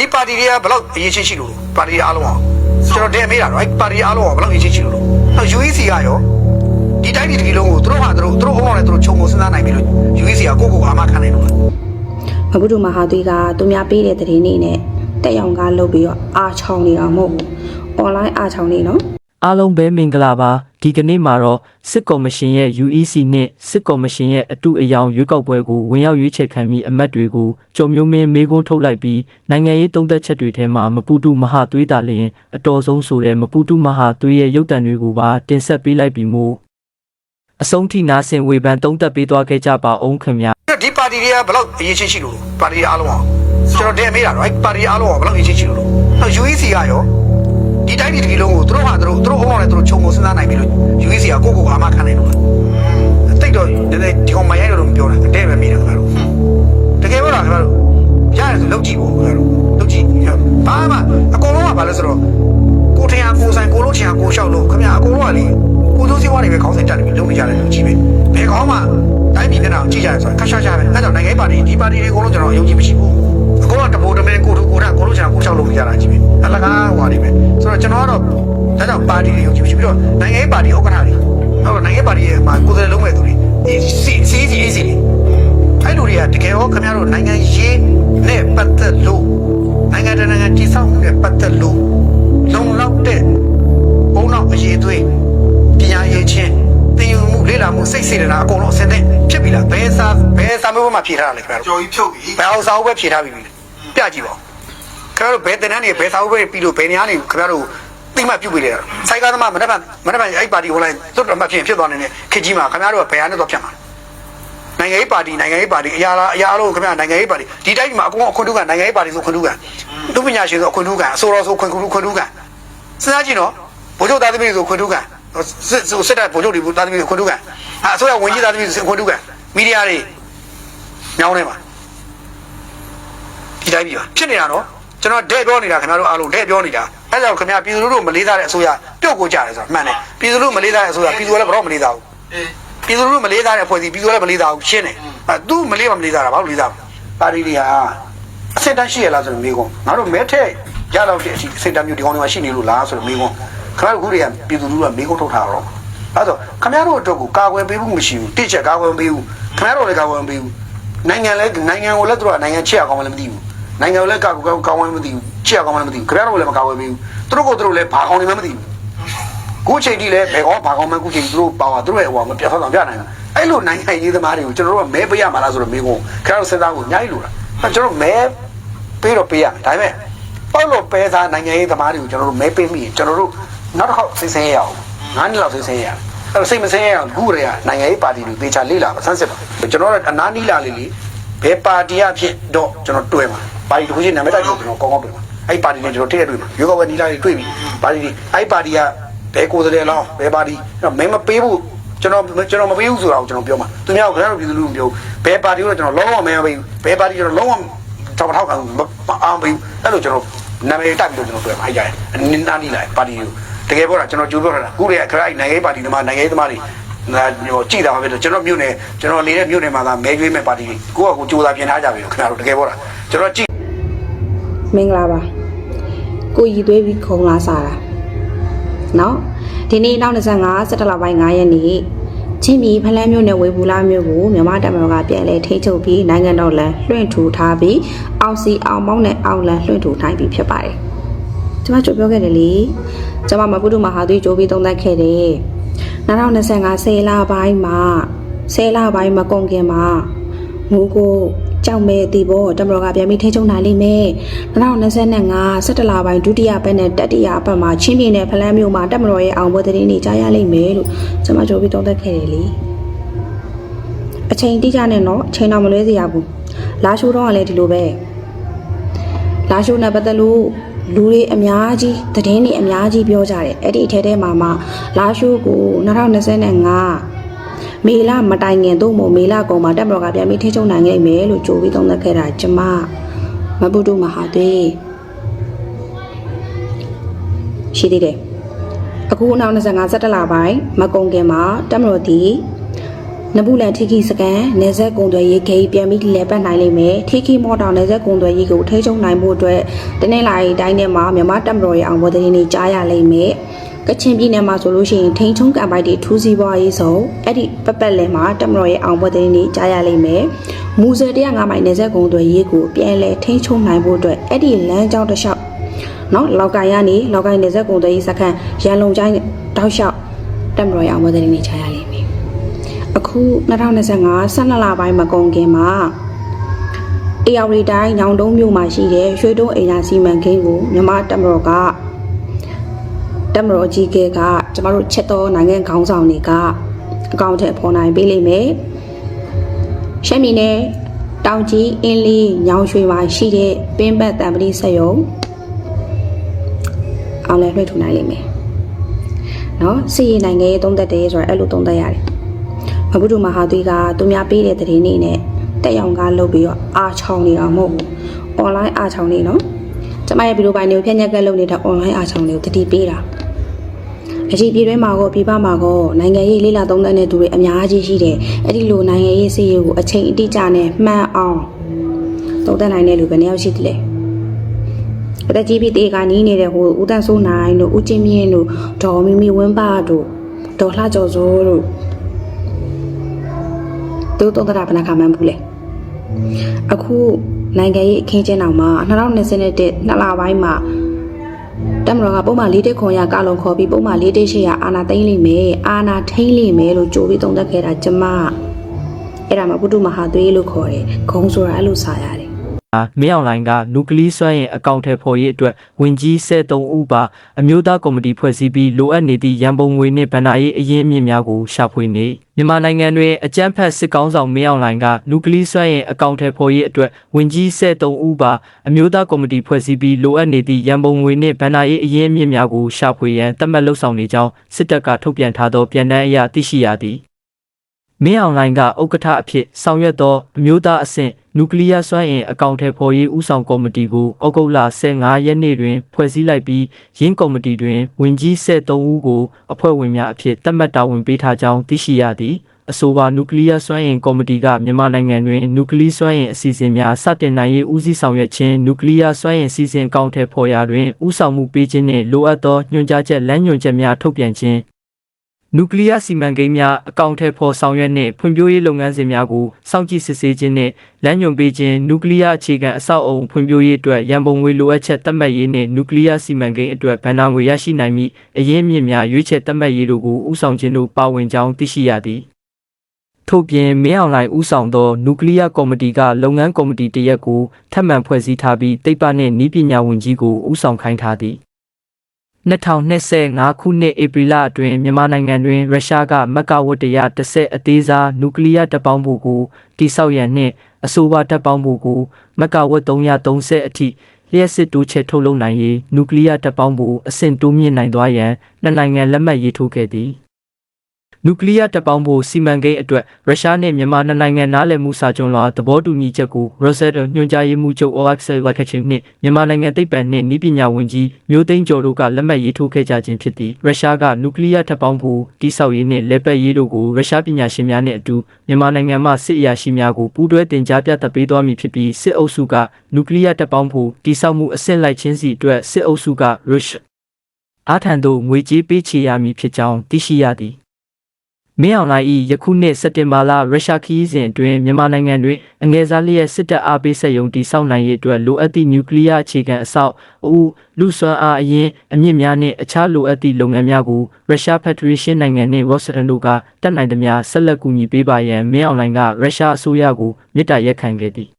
ဒီပါတီတွေကဘယ်လောက်အရေးချင်းရှိလို့ပါတီတွေအားလုံးအောင်ကျွန်တော်တဲမေးတာတော့အဲ့ပါတီတွေအားလုံးအောင်ဘယ်လောက်အရေးချင်းရှိလို့တော့ UEC ကရောဒီတိုင်းဒီဒီလုံးကိုသူတို့ဟာသူတို့သူတို့အုံအောင်နဲ့သူတို့ခြုံငုံစဉ်းစားနိုင်ပြီလို့ UEC ကကိုယ့်ကိုယ်အာမခံနိုင်လို့လားမဘုဒ္ဓမဟာသွေးကသူများပေးတဲ့သတင်းတွေနဲ့တက်ရောင်ကားလုပ်ပြီးတော့အာချောင်းနေတာမဟုတ်ဘူး။ online အာချောင်းနေနော် အားလုံးပဲမင်္ဂလာပါဒီကနေ့မှာတော့စစ်ကော်မရှင်ရဲ့ UEC နဲ့စစ်ကော်မရှင်ရဲ့အတူအယောင်ရွေးကောက်ပွဲကိုဝင်ရောက်ရွေးချယ်ခံပြီးအမတ်တွေကိုကြုံမျိုးမင်းမေးခွန်းထုတ်လိုက်ပြီးနိုင်ငံရေးတုံးသက်ချက်တွေထဲမှာမပူတူမဟာသွေးတာလျင်အတော်ဆုံးဆိုတဲ့မပူတူမဟာသွေးရဲ့ရုပ်တံတွေကိုပါတင်ဆက်ပေးလိုက်ပြီးမို့အဆုံးထိနာဆင်ဝေဖန်တုံးသက်ပေးသွားခဲ့ကြပါအောင်ခင်ဗျာဒီပါတီတွေကဘယ်လောက်အရေးချင်းရှိလို့ပါတီတွေအားလုံးအောင်ကျွန်တော်တဲမေးတာတော့အဲ့ပါတီတွေအားလုံးအောင်ဘယ်လောက်အရေးချင်းရှိလို့တော့ UEC ကရော ဒီတိုင်းဒီဒီလုံးကိုသူတို့ဟာသူတို့သူတို့အုံအောင်နဲ့သူတို့ခြုံငုံစဉ်းစားနိုင်ပြီလို့ UEC ကကိုယ့်ကိုယ်အာမခံနိုင်လို့လားတိတ်တော့နည်းနည်းဒီကောင်မရိုက်လို့ပြောတာအတဲပဲမေးတာခင်ဗျားတို့တကယ်ပြောတာခင်ဗျားတို့ရတယ်ဆိုလုပ်ကြည့်ပေါ့ခင်ဗျားတို့လုပ်ကြည့်ဘာမှအကုန်လုံးကဘာလဲဆိုတော့ကိုထင်အောင်ကိုဆိုင်ကိုလို့ထင်အောင်ကိုလျှောက်လို့ခင်ဗျာအကုန်လုံးကလေကိုစိုးစည်းဝါးတွေပဲခေါင်းစဉ်တက်ပြီးလုပ်နေကြတယ်လို့ကြည့်ပဲဘယ်ကောင်းမှတိုင်းပြည်နဲ့တော့ကြည့်ကြရဆိုခါရှာရှာပဲအဲ့တော့နိုင်ငံရေးပါတီဒီပါတီတွေအကုန်လုံးကျွန်တော်ယုံကြည်မရှိဘူး အကုန်လုံးတပိုးတမဲကိုထူကိုထကိုလို့ချင်အောင်ကိုလျှောက်လို့နေကြတာကြည့်ပဲအလကားဟွာတွေပဲဆိုတော့ကျွန်တော်ကတော့ဒါကြောင့်ပါတီတွေယုံကြည်မရှိပြီးတော့နိုင်ငံရေးပါတီဥက္ကဋ္ဌတွေဟုတ်တော့နိုင်ငံရေးပါတီရဲ့မှာကိုယ်စားလှယ်လုံးမဲ့သူတွေဒီစီစီစီအေးစီတွေအဲ့လိုတွေကတကယ်ရောခင်ဗျားတို့နိုင်ငံရေးနဲ့ပတ်သက်လို့နိုင်ငံတကာနိုင်ငံတည်ဆောက်မှုနဲ့ပတ်သက်လို့လုံလောက်တဲ့ဘုံတော့အရေးသွေးပညာရေးချင်းသင်ယူမှုလေ့လာမှုစိတ်စေတနာအကုန်လုံးအစင်းတဲ့ဖြစ်ပြီလားဘယ်စာဘယ်စာမျိုးမှဖြေထားတာလဲခင်ဗျားတို့ကြော်ကြီးဖြုတ်ပြီးဘယ်အောင်စာအုပ်ပဲဖြေထားပြီ ပြီပြကြည့်ပါဦးခင်ဗျားတို့ဘယ်တင်တန်းနေဘယ်စာအုပ်ပဲပြီးလို့ဘယ်နေရာနေခင်ဗျားတို့တိမပြုတ်ပေးလေတာစိုက်ကားသမားမနေ့ကမနေ့ကအဲ့ပါတီဟိုလိုက်သွတ်တော်မှဖြစ်ဖြစ်သွားနေတဲ့ခေကြီးမှာခင်ဗျားတို့ကဘယ်ဟာနဲ့တော့ဖြတ်မှာနိုင်ငံရေးပါတီနိုင်ငံရေးပါတီအရာလားအရာလို့ခင်ဗျာနိုင်ငံရေးပါတီဒီတိုင်းမှာအကုန်အခွင့်ထူးကနိုင်ငံရေးပါတီဆိုခွင့်ထူးကသူပညာရှင်ဆိုအခွင့်ထူးကအစိုးရဆိုခွင့်ထူးခွင့်ထူးကစဉ်းစားကြည့်နော်ဘိုလ်ချုပ်သားသမီးဆိုခွင့်ထူးကစစ်စစ်တပ်ဘိုလ်ချုပ်တွေသားသမီးဆိုခွင့်ထူးကအစိုးရဝင်ကြီးသားသမီးဆိုခွင့်ထူးကမီဒီယာတွေညောင်းနေမှာ ဒီတိုင်းပြီပါဖြစ်နေတာနော်ကျွန်တော်တဲ့ပြောနေတာခင်ဗျားတို့အားလုံးတဲ့ပြောနေတာအဲဒါကြောင့်ခင်ဗျာပြည်သူလူထုမလေးစားတဲ့အစိုးရပြုတ်ကိုကြတယ်ဆိုတာမှန်တယ်ပြည်သူလူထုမလေးစားတဲ့အစိုးရပြည်သူကလည်းဘယ်တော့မလေးစားဘူးအေးပြည်သူလူထုမလေးစားတဲ့အဖွဲ့အစည်းပြည်သူကလည်းမလေးစားဘူးရှင်းတယ်အဲသူမလေးမမလေးစားတာဘာလို့လေးစားပါတီတွေဟာအစစ်တမ်းရှိရလားဆိုတော့မေးခွန်းငါတို့မဲထက်ရတော့တဲ့အချိန်အစစ်တမ်းမျိုးဒီကောင်တွေမှာရှိနေလို့လားဆိုတော့မေးခွန်းခင်ဗျားတို့ခုတွေကပြည်သူလူထုကမေးခွန်းထုတ်ထားတော့အဲဆိုခင်ဗျားတို့အတွက်ကိုကာကွယ်ပေးဖို့မရှိဘူးတိကျကာကွယ်ပေးဘူးခင်ဗျားတို့လည်းကာကွယ်ပေးဘူးနိုင်ငံလည်းနိုင်ငံကိုလည်းသူတို့ကနိုင်ငံချစ်အောင်လည်းမသိဘူး နိုင်ငံကိုလည်းကောက်ကောက်ကောင်းဝဲမသိဘူးကြည့်ရကောင်းမှလည်းမသိဘူးခင်ဗျားတို့လည်းမကောက်ဝဲပေးဘူးသူတို့ကသူတို့လည်းဘာကောင်းနေမှမသိဘူးခုချိန်ထိလည်းဘယ်ကောဘာကောင်းမှခုချိန်သူတို့ပါသွားသူတို့ရဲ့ဟိုမှာပြတ်သွားအောင်ပြနိုင်တာအဲ့လိုနိုင်ငံရေးသမားတွေကိုကျွန်တော်တို့ကမဲပေးရမှာလားဆိုတော့မင်းကခင်ဗျားတို့စဉ်းစားဖို့အများကြီးလိုတာအဲ့ကျွန်တော်မဲပေးတော့ပေးရမယ်ဒါပေမဲ့ပေါ့လို့ပဲစားနိုင်ငံရေးသမားတွေကိုကျွန်တော်တို့မဲပေးမိရင်ကျွန်တော်တို့နောက်တစ်ခေါက်စိတ်ဆင်းရအောင်ငါးနှစ်လောက်စိတ်ဆင်းရအောင်အဲ့စိတ်မဆင်းရအောင်ခုရေကနိုင်ငံရေးပါတီတွေသေချာလေ့လာပါဆန်းစစ်ပါကျွန်တော်တို့အနားနီးလာလေးလေးဘယ်ပါတီအဖြစ်တော့ကျွန်တော်တွေ့မှာ ပါတီတစ်ခုချင်းနာမည်တိုက်ကျွန်တော်ကောင်းကောင်းတွေ့မှာအဲ့ပါတီနဲ့ကျွန်တော်တည့်ရတွေ့မှာရွေးကောက်ပွဲနီးလာလေးတွေ့ပြီပါတီအဲ့ပါတီကဘယ်ကိုယ်စားလှယ်လောင်းဘယ်ပါတီအဲ့မဲမပေးဘူးကျွန်တော်ကျွန်တော်မပေးဘူးဆိုတာကိုကျွန်တော်ပြောမှာသူများကခင်ဗျားတို့ပြည်သူလူထုပြောဘယ်ပါတီကိုကျွန်တော်လုံးဝမဲမပေးဘူးဘယ်ပါတီကျွန်တော်လုံးဝထောက်ထောက်ကအောင်ပေးအဲ့လိုကျွန်တော်နာမည်တိုက်ပြီးတော့ကျွန်တော်တွေ့မှာအဲ့ကြတယ်အနင်းနာနီးလာပါတီကိုတကယ်ပြောတာကျွန်တော်ကြိုးပြောတာခုတည်းကခရိုင်နိုင်ငံရေးပါတီသမားနိုင်ငံရေးသမားတွေနာဟိုကြည်တာပါပဲကျွန်တော်မြို့နယ်ကျွန်တော်နေတဲ့မြို့နယ်မှာသာမဲကျွေးမဲ့ပါတီတွေကိုယ့်အကူကြိုးစားပြင်ထားကြပြီခင်ဗျားတို့တကယ်ပြောတာကျွန်တော်ကြည် မင်္ဂလာပါကိုရည်သွေးပြီးခုံလာစားတာနော်ဒီနေ့နောက်25စက်တလပိုင်း9ရက်နေ့ချင်းပြည်ဖလန်းမြို့နယ်ဝေဘူးလာမြို့ကိုမြန်မာတပ်မတော်ကပြန်လည်ထိန်းချုပ်ပြီးနိုင်ငံတော်လန်လွှင့်ထူထားပြီးအောင်စီအောင်မောင်းနဲ့အောင်လန်လွှင့်ထူနိုင်ပြီဖြစ်ပါတယ်ကျွန်မကြိုပြောခဲ့တယ်လေကျွန်မမပုဒ္ဓမဟာသွေးကြိုးပြီးသုံးသပ်ခဲ့တယ်2025ဆေးလပိုင်းမှာဆေးလပိုင်းမကုန်ခင်မှာငိုးကို ကြောက်မဲ့တီဘောတမတော်ကပြန်ပြီးထိချုံနိုင်လိမ့်မယ်2025 17လပိုင်းဒုတိယပတ်နဲ့တတိယပတ်မှာချင်းပြည်နယ်ဖလန်းမြို့မှာတမတော်ရဲ့အောင်ပွဲသတင်းတွေကြားရလိမ့်မယ်လို့ကျွန်မကြိုးပြီးသုံးသပ်ခဲ့တယ်လေအချိန်တိကျနဲ့တော့အချိန်တော့မလွဲစေရဘူးလာရှိုးတော့ကလည်းဒီလိုပဲလာရှိုးနဲ့ပတ်သက်လို့လူတွေအများကြီးသတင်းတွေအများကြီးပြောကြတယ်အဲ့ဒီအထဲထဲမှာမှလာရှိုးကို2025 မေလမတိုင်ခင်သို့မဟုတ်မေလကုန်မှာတက်မတော်ကပြန်ပြီးထိချုံနိုင်ခဲ့မယ်လို့ကြိုပြီးသုံးသပ်ခဲ့တာကျမမပုတုမဟာသွေးရှိသေးတယ်အခုနောက်25 17လပိုင်းမကုန်ခင်မှာတက်မတော်ဒီနဘူးလန်ထိခိစကန်နေဆက်ကုံတွေရေးဂိတ်ပြန်ပြီးလဲပတ်နိုင်လိမ့်မယ်ထိခိမော်တောင်နေဆက်ကုံတွေရေးကိုထိချုံနိုင်မှုအတွက်တနင်္လာရီတိုင်းထဲမှာမြန်မာတပ်မတော်ရဲ့အောင်ပွဲသတင်းတွေကြားရလိမ့်မယ် ကချင်ပြည်နယ်မှာဆိုလို့ရှိရင်ထိန်ချုံကံပိုက်တွေထူးစီးပွားရေးဆိုအဲ့ဒီပက်ပက်လဲမှာတပ်မတော်ရဲ့အောင်ပွဲသတင်းတွေကြားရလိမ့်မယ်မူဆယ်105မိုင်နေဆက်ကုံတွေရေးကိုပြန်လဲထိချုံနိုင်ဖို့အတွက်အဲ့ဒီလမ်းကြောင်းတစ်လျှောက်နော်လောက်ကိုင်ကနေလောက်ကိုင်နေဆက်ကုံတွေရေးစခန်းရန်လုံချိုင်းတောက်လျှောက်တပ်မတော်ရဲ့အောင်ပွဲသတင်းတွေကြားရလိမ့်မယ်အခု2025 12လပိုင်းမကုန်ခင်မှာအေယာဝတီတိုင်းညောင်တုံးမြို့မှာရှိတဲ့ရွှေတုံးအိမ်သာစီမံကိန်းကိုမြန်မာတပ်မတော်က တပ်မတော်အကြီးအကဲကကျမတို့ချက်တော်နိုင်ငံခေါင်းဆောင်တွေကအကောင့်ထဲပေါ်နိုင်ပေးလိမ့်မယ်။ရှမ်းပြည်နယ်တောင်ကြီးအင်းလေးညောင်ရွှေမှာရှိတဲ့ပင်းပတ်တံပတိဆက်ယုံအောင်လည်းလွှဲထူနိုင်လိမ့်မယ်။နော်စီရင်နိုင်ငံရေးသုံးသက်တယ်ဆိုတော့အဲ့လိုသုံးသက်ရတယ်။မဘုဒ္ဓမဟာသီကသူများပေးတဲ့သတင်းတွေနဲ့တက်ရောင်ကားလုပ်ပြီးတော့အာချောင်းနေတာမဟုတ်ဘူး။ online အာချောင်းနေနော်။ ကျမရဲ့ဗီဒီယိုပိုင်းတွေကိုဖြည့်ညက်ကက်လုပ်နေတဲ့ online အာချောင်းတွေကိုတတိပေးတာ။အရှိပြည်တွင်းမှာကောပြည်ပမှာကောနိုင်ငံရေးလေးလာသုံးသပ်တဲ့သူတွေအများကြီးရှိတယ်။အဲ့ဒီလိုနိုင်ငံရေးစီးရေးကိုအချိန်အတိအကျနဲ့မှန်အောင်သုံးသပ်နိုင်တဲ့လူဘယ်နှယောက်ရှိသလဲ။ပတက်ကြီးပြည်တေကနီးနေတဲ့ဟိုဦးတန်းစိုးနိုင်တို့ဦးချင်းမြင့်တို့ဒေါ်မီမီဝင်းပါတို့ဒေါ်လှကျော်စိုးတို့သူတို့သုံးသပ်တာဘယ်နှခါမှန်းဘူးလေအခု နိုင်ငံရေးအခင်းကျင်းအောင်မှာ2021နှစ်လပိုင်းမှာတမတော်ကပုံမှန်၄တက်ခွန်ရကလုံခေါ်ပြီးပုံမှန်၄တက်ရှိရအာနာသိမ့်လိမ့်မယ်အာနာထိမ့်လိမ့်မယ်လို့ကြိုပြီးသုံးသပ်ခဲ့တာကျမအဲ့ဒါမှဘုဒ္ဓမဟာသွေးလို့ခေါ်တယ်ဂုံဆိုတာအဲ့လိုစာရတယ်အာ မင်းအောင်လိုင်ကနူကလီးစွမ်းရင်အကောင့်ထဲပေါ်ရေးအတွက်ဝင်ကြီး73ဦးပါအမျိုးသားကော်မတီဖွဲ့စည်းပြီးလိုအပ်နေသည့်ရန်ပုံငွေနှင့်ဗဏ္ဍာရေးအရင်းအမြစ်များကိုရှာဖွေနေမြန်မာနိုင်ငံတွင်အကြမ်းဖက်စစ်ကောင်ဆောင်မင်းအောင်လိုင်ကနူကလီးစွမ်းရင်အကောင့်ထဲပေါ်ရေးအတွက်ဝင်ကြီး73ဦးပါအမျိုးသားကော်မတီဖွဲ့စည်းပြီးလိုအပ်နေသည့်ရန်ပုံငွေနှင့်ဗဏ္ဍာရေးအရင်းအမြစ်များကိုရှာဖွေရန်တတ်မှတ်လှုပ်ဆောင်နေကြောင်းစစ်တပ်ကထုတ်ပြန်ထားသောပြန်တမ်းအရသိရှိရသည် မင်းအောင်လိုင်းကဥက္ကဋ္ဌအဖြစ်ဆောင်ရွက်သောအမျိုးသားအဆင့်နျူကလ িয়ার စွမ်းအင်အကောင့်ထဲပေါ်ရေးဦးဆောင်ကော်မတီကိုဩဂုတ်လ15ရက်နေ့တွင် ဖွဲ့စည်းလိုက်ပြီးရင်းကော်မတီတွင်ဝင်ကြီး73ဦးကိုအဖွဲ့ဝင်များအဖြစ်သတ်မှတ်တာဝန်ပေးထားကြောင်းသိရှိရသည်အဆိုပါနျူကလ িয়ার စွမ်းအင်ကော်မတီကမြန်မာနိုင်ငံတွင်နျူကလ িয়ার စွမ်းအင်အစီအစဉ်များစတင်နိုင်ရေးဦးစီးဆောင်ရွက်ခြင်းနျူကလ িয়ার စွမ်းအင်အစီအစဉ်အကောင့်ထဲပေါ်ရာတွင်ဦးဆောင်မှုပေးခြင်းနှင့်လိုအပ်သောညွှန်ကြားချက်လမ်းညွှန်ချက်များထုတ်ပြန်ခြင်း နျူကလ িয়ার စီမံကိန်းများအကောင့်ထဲပေါ်ဆောင်ရွက်နှင့်ဖွံ့ဖြိုးရေးလုပ်ငန်းစဉ်များကိုစောင့်ကြည့်စစ်ဆေးခြင်းနှင့်လမ်းညွှန်ပေးခြင်းနျူကလ িয়ার အခြေခံအဆောက်အအုံဖွံ့ဖြိုးရေးအတွက်ရန်ပုံငွေလိုအပ်ချက်သတ်မှတ်ရေးနှင့်နျူကလ িয়ার စီမံကိန်းအတွက်ဗဏ္ဍာငွေရရှိနိုင်မည့်အရင်းအမြစ်များရွေးချယ်သတ်မှတ်ရေးတို့ကိုဦးဆောင်ခြင်းတို့ပါဝင်ကြောင်းသိရှိရသည်ထို့ပြင်မင်းအောင်လှိုင်ဦးဆောင်သောနျူကလ িয়ার ကော်မတီကလုပ်ငန်းကော်မတီတစ်ရပ်ကိုထပ်မံဖွဲ့စည်းထားပြီးတိတ်ပနှင့်ဤပညာဝန်ကြီးကိုဦးဆောင်ခိုင်းထားသည် 2025ခုနှစ်ဧပြီလအတွင်းမြန်မာနိုင်ငံတွင်ရုရှားကမက္ကဝတ္တရ30အသေးစားနျူကလ িয়ার တပ်ပေါင်းဖို့ကိုတိစောက်ရန်နှင့်အဆိုပါတပ်ပေါင်းဖို့ကိုမက္ကဝတ်330အထိလျှက်စစ်တိုးချဲ့ထုတ်လုပ်နိုင်ရေးနျူကလ িয়ার တပ်ပေါင်းဖို့အဆင့်တိုးမြင့်နိုင်သွားရန်နှစ်နိုင်ငံလက်မှတ်ရေးထိုးခဲ့သည် နျူကလ িয়ার တပ်ပေါင်းဖို့စီမံကိန်းအတွက်ရုရှားနှင့်မြန်မာနှစ်နိုင်ငံနားလည်မှုစာချုပ်လွှာသဘောတူညီချက်ကို Rosetta ညွှန်ကြားရေးမှူးချုပ် Alexei Lakachin နှင့်မြန်မာနိုင်ငံသိပ္ပံနှင့်နည်းပညာဝန်ကြီးမျိုးသိန်းကျော်တို့ကလက်မှတ်ရေးထိုးခဲ့ကြခြင်းဖြစ်သည်ရုရှားကနျူကလ িয়ার တပ်ပေါင်းဖို့တိစောက်ရေးနှင့်လက်ပတ်ရေးတို့ကိုရုရှားပညာရှင်များနှင့်အတူမြန်မာနိုင်ငံမှစစ်အရာရှိများကိုပူးတွဲတင်ကြားပြသပေးသွားမည်ဖြစ်ပြီးစစ်အုပ်စုကနျူကလ িয়ার တပ်ပေါင်းဖို့တိစောက်မှုအဆင့်လိုက်ခြင်းစီအတွက်စစ်အုပ်စုကရုရှားအားထံသို့ငွေကြေးပေးချေရမည်ဖြစ်ကြောင်းသိရှိရသည် မင်းအောင်လှိုင်၏ယခုနှစ်စက်တင်ဘာလရုရှားခရီးစဉ်အတွင်းမြန်မာနိုင်ငံတွင်အငယ်စားလျက်စစ်တပ်အားပေးဆက်ယုံတည်ဆောက်နိုင်ရေးအတွက်လိုအပ်သည့်နျူကလ িয়ার အခြေခံအဆောက်အဦလူစွမ်းအားအရင်အမြင့်များနှင့်အခြားလိုအပ်သည့်လုပ်ငန်းများကိုရုရှားဖက်ဒရေးရှင်းနိုင်ငံနှင့်ရော့စတန်တို့ကတတ်နိုင်သမျှဆက်လက်ကူညီပေးပါရန်မင်းအောင်လှိုင်ကရုရှားအစိုးရကိုမေတ္တာရက်ခံခဲ့သည်